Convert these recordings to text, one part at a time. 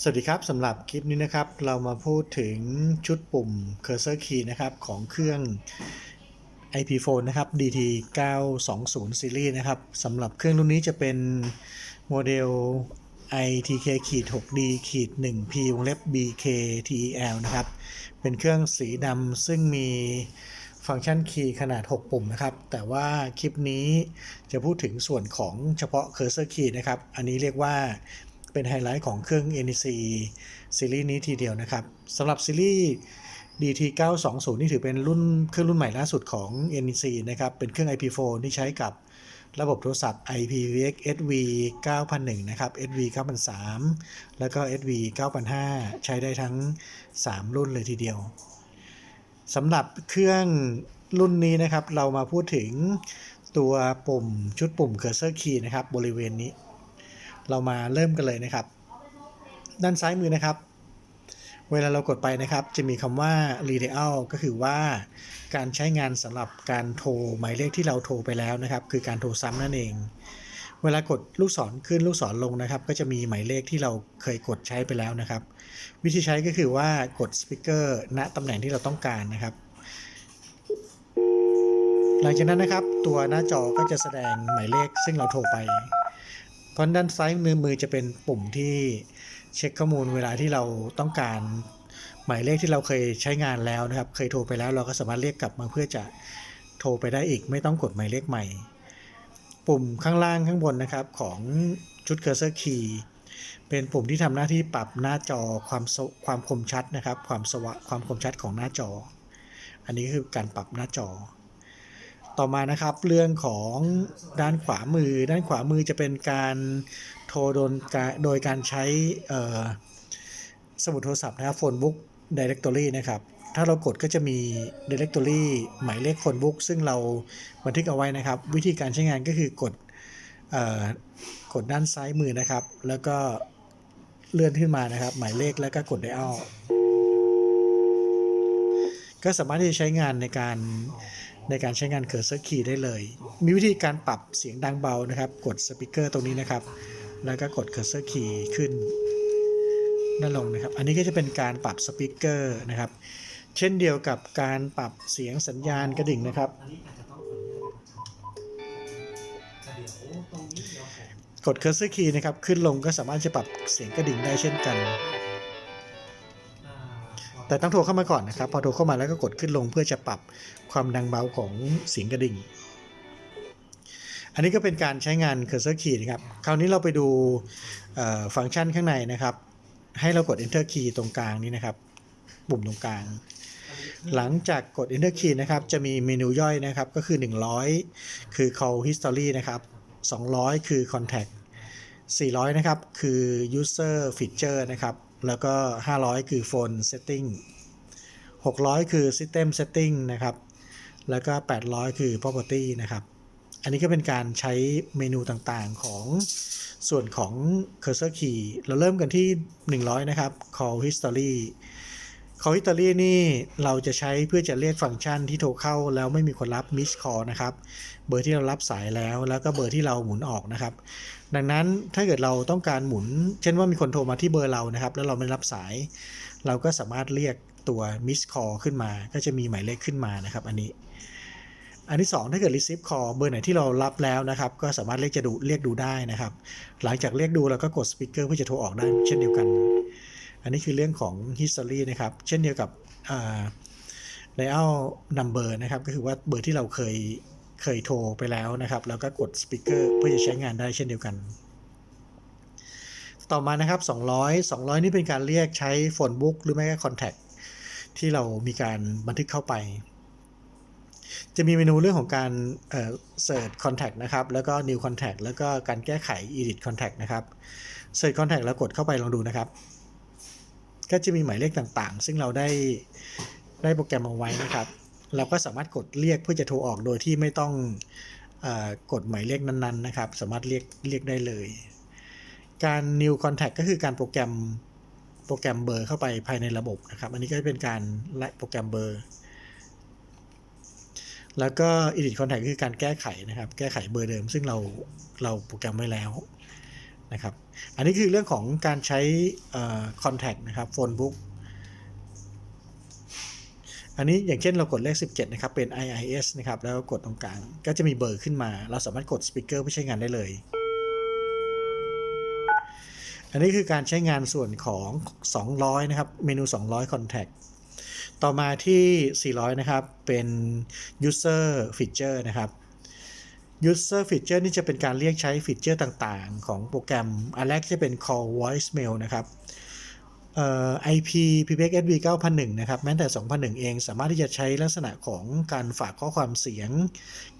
สวัสดีครับสำหรับคลิปนี้นะครับ เรามาพูดถึงชุดปุ่ม Cursor Key นะครับ ของเครื่อง IP Phone นะครับ DT 920 Series นะครับสำหรับเครื่องรุ่นนี้จะเป็นโมเดล ITK 6D 1 P วงเล็บ BK TEL นะครับ เป็นเครื่องสีดำซึ่งมีฟังก์ชันคีย์ขนาด 6 ปุ่มนะครับ แต่ว่าคลิปนี้จะพูดถึงส่วนของเฉพาะ Cursor Key นะครับ อันนี้เรียกว่า เป็นไฮไลท์ของเครื่อง NEC ซีรีส์นี้ทีเดียวนะครับสำหรับซีรีส์ DT 920 นี่ถือเป็นรุ่นเครื่องรุ่นใหม่ล่าสุดของ NEC นะครับ เป็นเครื่อง IP4 ที่ใช้กับระบบโทรศัพท์ IPVX SV 9001 นะครับ SV 9003 แล้วก็ SV 9005 ใช้ได้ทั้ง 3 รุ่นเลยทีเดียวสำหรับเครื่องรุ่นนี้นะครับ เรามาพูดถึงตัวปุ่มชุดปุ่ม Cursor Key นะครับ บริเวณนี้ เรามาเริ่มกันเลยนะครับ ด้านซ้ายมือนะครับ เวลาเรากดไปนะครับจะมีคำว่า redial ก็คือว่า การใช้งานสำหรับการโทรหมายเลขที่เราโทรไปแล้วนะครับ คือการโทรซ้ำนั่นเอง เวลากดลูกศรขึ้นลูกศรลงนะครับ ก็จะมีหมายเลขที่เราเคยกดใช้ไปแล้วนะครับ วิธีใช้ก็คือว่ากดสปีกเกอร์ณตำแหน่งที่เราต้องการนะครับหลังจากนั้นนะครับตัวหน้าจอก็จะแสดงหมายเลขซึ่งเราโทรไป เพราะด้านซ้ายมือมือจะเป็นปุ่มที่เช็คข้อมูลเวลาที่เราต้องการหมายเลขที่เราเคยใช้งานแล้วนะครับ เคยโทรไปแล้วเราก็สามารถเรียกกลับมาเพื่อจะโทรไปได้อีก ไม่ต้องกดหมายเลขใหม่ ปุ่มข้างล่างข้างบนนะครับของชุด Cursor Key เป็นปุ่มที่ทำหน้าที่ปรับหน้าจอความความคมชัดนะครับ ความสว่างความคมชัดของหน้าจอ อันนี้คือการปรับหน้าจอ ต่อมานะครับเรื่องของด้านขวามือ ด้านขวามือจะเป็นการโทรโดนโดยการใช้สมุดโทรศัพท์นะครับ phone book directory นะครับ ถ้าเรากดก็จะมี directory หมายเลข phone book ซึ่งเราบันทึกเอาไว้นะครับ วิธีการใช้งานก็คือกดกดด้านซ้ายมือนะครับ แล้วก็เลื่อนขึ้นมานะครับ หมายเลขแล้วก็กด dial ก็สามารถที่จะใช้งานในการ ในการใช้งาน Cursor Key ได้เลย มีวิธีการปรับเสียงดังเบานะครับ กดสปีกเกอร์ตรงนี้นะครับ แล้วก็กด Cursor Key ขึ้นนั่นลงนะครับ อันนี้ก็จะเป็นการปรับสปีกเกอร์นะครับ เช่นเดียวกับการปรับเสียงสัญญาณกระดิ่งนะครับอันนี้อรับแต่เดี๋ยวตรงนี้เดี๋ยวผมกด Cursor Key นะครับ ขึ้นลงก็สามารถจะปรับเสียงกระดิ่งได้เช่นกัน แต่ต้องโทรเข้ามาก่อนนะครับ พอโทรเข้ามาแล้วก็กดขึ้นลงเพื่อจะปรับความดังเบาของเสียงกระดิ่ง อันนี้ก็เป็นการใช้งาน Cursor Key นะครับ คราวนี้เราไปดูฟังก์ชันข้างในนะครับ ให้เรากด Enter Key ตรงกลางนี้นะครับ ปุ่มตรงกลาง หลังจากกด Enter Key นะครับ จะมีเมนูย่อยนะครับ ก็คือ 100 คือ Call History นะครับ 200 คือ Contact 400 นะครับ คือ User Feature นะครับ แล้วก็ 500 คือ Phone Setting 600 คือ System Setting นะครับ แล้วก็ 800 คือ Property นะครับ อันนี้ก็เป็นการใช้เมนูต่างๆของส่วนของ Cursor Key เราเริ่มกันที่ 100 นะครับ Call History Call History นี่เราจะใช้เพื่อจะเรียกฟังก์ชันที่โทรเข้าแล้วไม่มีคนรับ Miss Call นะครับ เบอร์ที่เรารับสายแล้ว แล้วก็เบอร์ที่เราหมุนออกนะครับ ดังนั้นถ้าเกิดเราต้องการหมุน เช่นว่ามีคนโทรมาที่เบอร์เรานะครับ แล้วเราไม่รับสาย เราก็สามารถเรียกตัว Miss Call ขึ้นมา ก็จะมีหมายเลขขึ้นมานะครับ อันนี้ อันที่ 2 ถ้าเกิด receive call เบอร์ไหนที่เรารับแล้วนะครับ ก็สามารถเรียกจะดูเรียกดูได้นะครับ หลังจากเรียกดูเราก็กด speaker เพื่อจะโทรออกได้เช่นเดียวกัน อันนี้คือเรื่องของ history นะครับ เช่นเดียวกับอ่า dial number นะครับ ก็คือว่าเบอร์ที่เราเคย เคยโทรไปแล้วนะครับ แล้วก็กด speaker เพื่อจะใช้งานได้เช่นเดียวกัน ต่อมานะครับ 200 200 นี่เป็นการเรียกใช้ phone book หรือไม่ก็ contact ที่เรามีการบันทึกเข้าไป จะมีเมนูเรื่องของการเอ่อ search contact นะครับ แล้วก็ new contact แล้วก็การแก้ไข edit contact นะครับ search contact แล้วกดเข้าไปลองดูนะครับ ก็จะมีหมายเลขต่างๆ ซึ่งเราได้ได้โปรแกรมเอาไว้นะครับ เราก็สามารถกดเรียกเพื่อจะโทรออกโดยที่ไม่ต้องอกดหมายเลขนั้นๆนะครับ สามารถเรียกเรียกได้เลย การ new contact ก็คือการโปรแกรมโปรแกรมเบอร์เข้าไปภายในระบบนะครับ อันนี้ก็จะเป็นการไล่โปรแกรมเบอร์ แล้วก็ edit contact คือการแก้ไขนะครับ แก้ไขเบอร์เดิม ซึ่งเราเราโปรแกรมไว้แล้วนะครับ อันนี้คือเรื่องของการใช้ contact นะครับ phone book อันนี้อย่างเช่นเรากดเลข 17 นะครับ เป็น IIS นะครับ แล้วกดตรงกลาง ก็จะมีเบอร์ขึ้นมา เราสามารถกดสปีกเกอร์เพื่อใช้งานได้เลย อันนี้คือการใช้งานส่วนของ 200 นะครับ เมนู 200 contact ต่อมาที่ 400 นะครับ เป็น user feature นะครับ user feature นี่จะเป็นการเรียกใช้ฟีเจอร์ต่างๆ ของโปรแกรม อันแรกจะเป็น call voicemail นะครับ เอ่อ IP PBX SV 9001 นะครับ แม้แต่ 2001 เองสามารถที่จะใช้ลักษณะของการฝากข้อความเสียง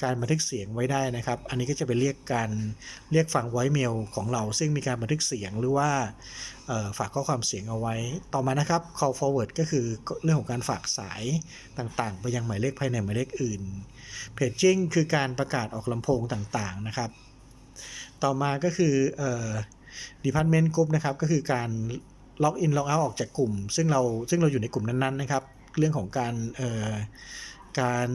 การบันทึกเสียงไว้ได้นะครับ อันนี้ก็จะเป็นเรียกการเรียกฟัง voicemail ของเรา ซึ่งมีการบันทึกเสียงหรือว่าฝากข้อความเสียงเอาไว้ ต่อมานะครับ call forward ก็คือเรื่องของการฝากสายต่างๆ ไปยังหมายเลขภายในหมายเลขอื่น paging คือการประกาศออกลำโพงต่างๆ นะครับ ต่อมาก็คือ department group นะครับ ก็คือการ ล็อกอินล็อกเอาออกจากกลุ่ม ซึ่งเราซึ่งเราอยู่ในกลุ่มนั้นๆนะครับ เรื่องของการเอ่อการ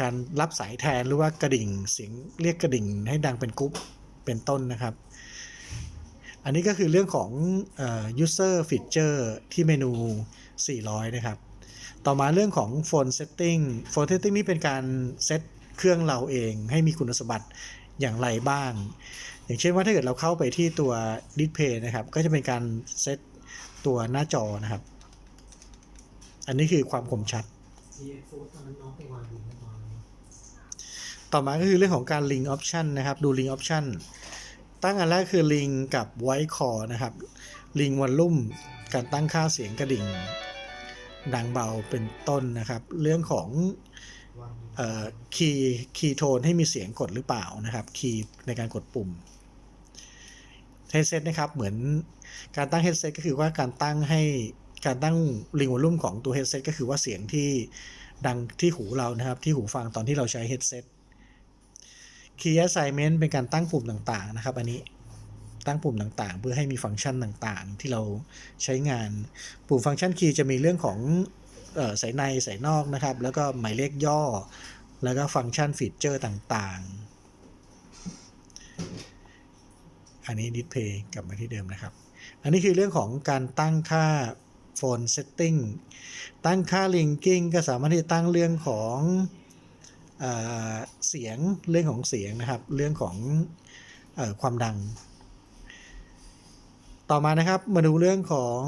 การรับสายแทนหรือว่ากระดิ่งเสียงเรียกกระดิ่งให้ดังเป็นกรุ๊ปเป็นต้นนะครับ อันนี้ก็คือเรื่องของเอ่อ user feature ที่เมนู 400 นะครับ ต่อมาเรื่องของ phone setting phone setting นี่เป็นการเซตเครื่องเราเองให้มีคุณสมบัติอย่างไรบ้าง อย่างเช่นว่าถ้าเกิดเราเข้าไปที่ตัว display นะครับ ก็จะเป็นการเซต ตัวหน้าจอนะครับ อันนี้คือความคมชัด ต่อมาก็คือเรื่องของการ link option นะครับ ดู link option ตั้งอันแรกคือ link กับ voice call นะครับ link volume การตั้งค่าเสียงกระดิ่งดังเบาเป็นต้นนะครับ เรื่องของคีย์คีย์โทนให้มีเสียงกดหรือเปล่านะครับ คีย์ในการกดปุ่ม headset นะครับ เหมือน การตั้ง headset ก็คือว่าการตั้งให้การตั้งลิงวอลลุ่มของตัว headset ก็คือว่าเสียงที่ดังที่หูเรานะครับ ที่หูฟังตอนที่เราใช้ headset key assignment เป็นการตั้งปุ่มต่างๆนะครับ อันนี้ตั้งปุ่มต่างๆ เพื่อให้มีฟังก์ชันต่างๆ ที่เราใช้งาน ปุ่มฟังก์ชันคีย์จะมีเรื่องของเอ่อสายในสายนอกนะครับ แล้วก็หมายเลขย่อ แล้วก็ฟังก์ชันฟีเจอร์ต่างๆ อันนี้ดิสเพย์กลับมาที่เดิมนะครับ อันนี้คือเรื่องของการตั้งค่าโฟนเซตติ้งตั้งค่า linking ก็สามารถที่จะตั้งเรื่องของเอเสียงเรื่องของเสียงนะครับ เรื่องของอความดัง ต่อมานะครับมาดูเรื่องของ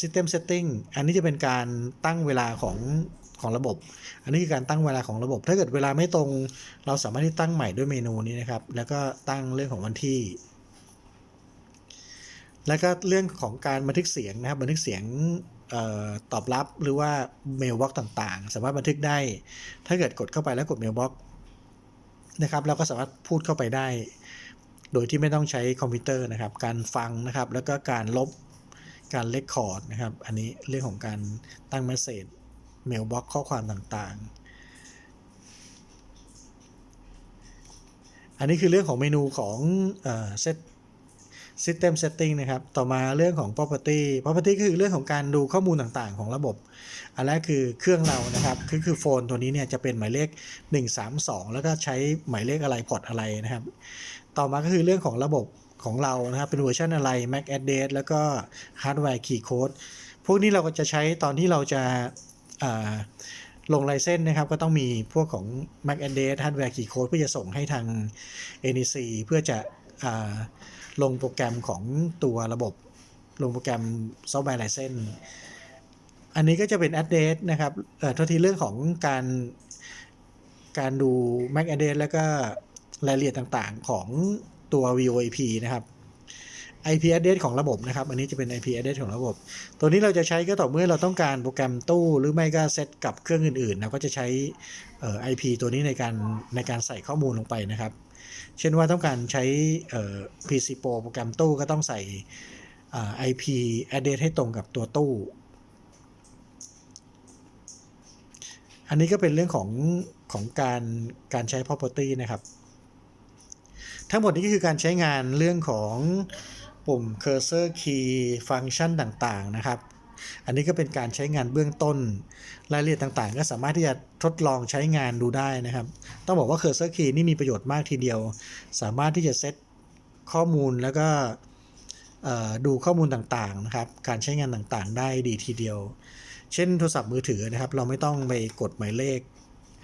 System Setting อันนี้จะเป็นการตั้งเวลาของของระบบ อันนี้คือการตั้งเวลาของระบบ ถ้าเกิดเวลาไม่ตรง เราสามารถที่ตั้งใหม่ด้วยเมนูนี้นะครับ แล้วก็ตั้งเรื่องของวันที่ แล้วก็เรื่องของการบันทึกเสียงนะครับบันทึกเสียงออตอบรับหรือว่าเมลบ็อกต่างๆ สามารถบันทึกได้ ถ้าเกิดกดเข้าไปแล้วกดเมลบ็อกนะครับเราก็สามารถพูดเข้าไปได้ โดยที่ไม่ต้องใช้คอมพิวเตอร์นะครับ การฟังนะครับ แล้วก็การลบการเลคคอร์ดนะครับ อันนี้เรื่องของการตั้งเมสเซจเมลบ็อกข้อความต่างๆ อันนี้คือเรื่องของเมนูของเซต System Setting นะครับ ต่อมาเรื่องของ Property Property คือเรื่องของการดูข้อมูลต่างๆ ของระบบ อันแรกคือเครื่องเรานะครับ คือคือโฟนตัวนี้เนี่ยจะเป็นหมายเลข 132 แล้วก็ใช้หมายเลขอะไรพอร์ตอะไรนะครับ ต่อมาก็คือเรื่องของระบบของเรานะครับ เป็นเวอร์ชันอะไร Mac address แล้วก็ Hardware Key Code พวกนี้เราก็จะใช้ตอนที่เราจะาลงลายเส้นนะครับ ก็ต้องมีพวกของ Mac address Hardware Key Code เพื่อจะส่งให้ทาง NEC เพื่อจะ ลงโปรแกรมของตัวระบบ ลงโปรแกรมซอฟต์แวร์ลายเส้นอันนี้ก็จะเป็น address นะครับเอ่อทษทีเรื่องของการการดู MAC address แล้วก็รายละเอียดต่างๆของตัว VoIP นะครับ IP address ของระบบนะครับ อันนี้จะเป็น IP address ของระบบ ตัวนี้เราจะใช้ก็ต่อเมื่อเราต้องการโปรแกรมตู้ หรือไม่ก็เซตกับเครื่องอื่นๆเราก็จะใช้ IP ตัวนี้ในการในการใส่ข้อมูลลงไปนะครับ เช่นว่าต้องการใช้ PC Pro โปรแกรมตู้ก็ต้องใส่ IP address ให้ตรงกับตัวตู้ อันนี้ก็เป็นเรื่องของของการการใช้ property นะครับ ทั้งหมดนี้ก็คือการใช้งานเรื่องของปุ่ม cursor key ฟังก์ชันต่างๆนะครับ อันนี้ก็เป็นการใช้งานเบื้องต้น รายละเอียดต่างๆ ก็สามารถที่จะทดลองใช้งานดูได้นะครับ ต้องบอกว่า cursor key นี่มีประโยชน์มากทีเดียว สามารถที่จะเซตข้อมูลแล้วก็ดูข้อมูลต่างๆนะครับ การใช้งานต่างๆ ได้ดีทีเดียว เช่นโทรศัพท์มือถือนะครับ เราไม่ต้องไปกดหมายเลข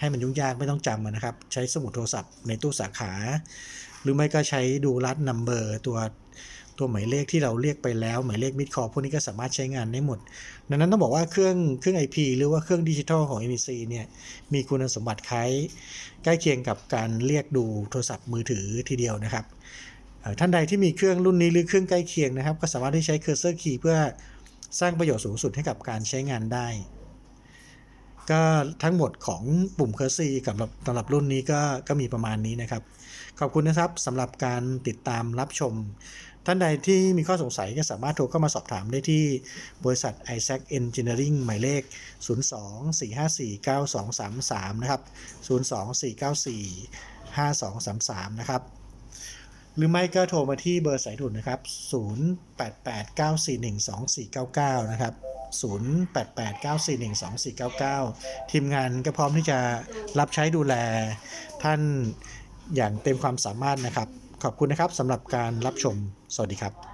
ให้มันยุ่งยากไม่ต้องจำนะครับ ใช้สมุดโทรศัพท์ในตู้สาขา หรือไม่ก็ใช้ดูรัดนัมเบอร์ตัวตัวหมายเลขที่เราเรียกไปแล้วหมายเลขมิดคอพวกนี้ก็สามารถใช้งานได้หมด ดังนั้นต้องบอกว่าเครื่องเครื่อง IP หรือว่าเครื่องดิจิทัลของ NEC เนี่ยมีคุณสมบัติคล้ายใกล้เคียงกับการเรียกดูโทรศัพท์มือถือทีเดียวนะครับท่านใดที่มีเครื่องรุ่นนี้หรือเครื่องใกล้เคียงนะครับ ก็สามารถที่ใช้ Cursor Key เพื่อสร้างประโยชน์สูงสุดให้กับการใช้งานได้ ก็ทั้งหมดของปุ่ม Cursor กับสำหรับรุ่นนี้ก็ก็มีประมาณนี้นะครับ ขอบคุณนะครับสำหรับการติดตามรับชม ท่านใดที่มีข้อสงสัยก็สามารถโทรเข้ามาสอบถามได้ที่บริษัท Isaac Engineering หมายเลข 02-454-9233 นะครับ 02-494-5233 นะครับหรือไม่ก็โทรมาที่เบอร์สายด่วนนะครับ 0889412499 นะครับ 0889412499 ทีมงานก็พร้อมที่จะรับใช้ดูแลท่านอย่างเต็มความสามารถนะครับ ขอบคุณนะครับสำหรับการรับชม สวัสดีครับ